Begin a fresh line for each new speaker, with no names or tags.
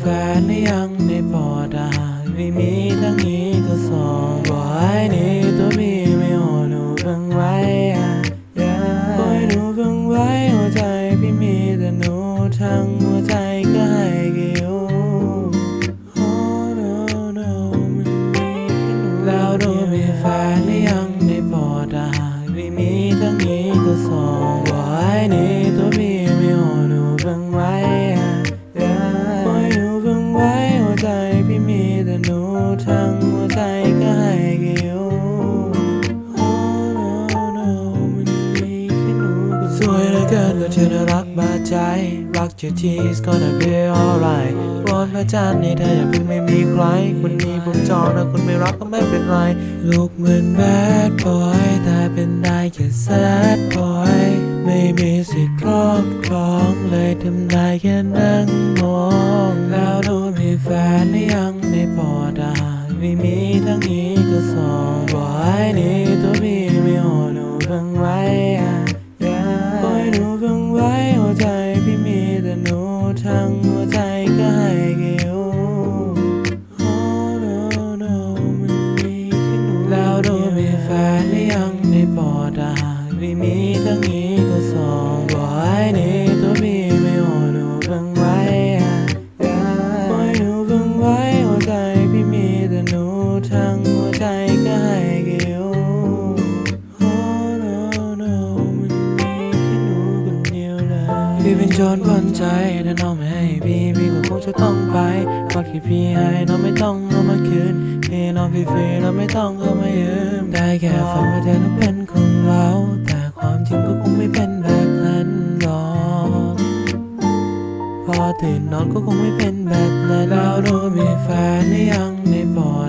แฟนหรือยังในพอได้ไม่มีทั้งนี้ก็สองบอกไอ้นี่ตัวพี่ไม่โหหนูเพิ่งไว้อะย่าปล่อยหนูเพิ่งไว้หัวใจพี่มีแต่หนูทั้งหัวใจก็ให้กี่อยู่แค่หนูแล้วหนูมีแฟนหรือยังในพอได้ไม่มีทั้งนี้ก็สอง ทั้งหัวใจก็ให้กี่อยู่ Oh no no มันมีแค่หนูคนสวยเหลือเกินก็เธอน่ารักบาดใจ รักเธอที่ is gonna be alright วอนพระจันทร์ให้เธออย่าเพิ่งไม่มีใครคนนี้ผมจองนะคนไม่รักก็ไม่เป็นไร ลูกเหมือน bad boy แต่เป็นได้แค่ sad boy ไม่มีสิทธิ์ครอบครองเลยทำได้แค่นั่งมอง ได้ไม่มีทั้งนี้ก็สองบอกไอ้นี่ตัวพี่ไม่โหหนูเพิ่งไว้อะอย่าปล่อยหนูเพิ่งไว้หัวใจพี่มีแต่หนูทั้งหัวใจก็ให้กี่อยู่ Oh no no มันมีแค่หนูคนเดียวเลยพี่เป็นโจรคนใจถ้าน้องไม่ให้พี่พี่ก็คงจะต้องไปรักที่พี่ให้น้องไม่ต้องเอามาคืนพี่น้องพี่ฟรีเราไม่ต้องเข้ามายืมได้แค่ฝันว่าเธอต้องเป็นของเรา ริงก็คงไม่เป็นแบบนั้นหรอกพอตื่นนอนก็คงไม่เป็นแบบนั้นแล้วรู้มีแฟนหรือยังไม่พอ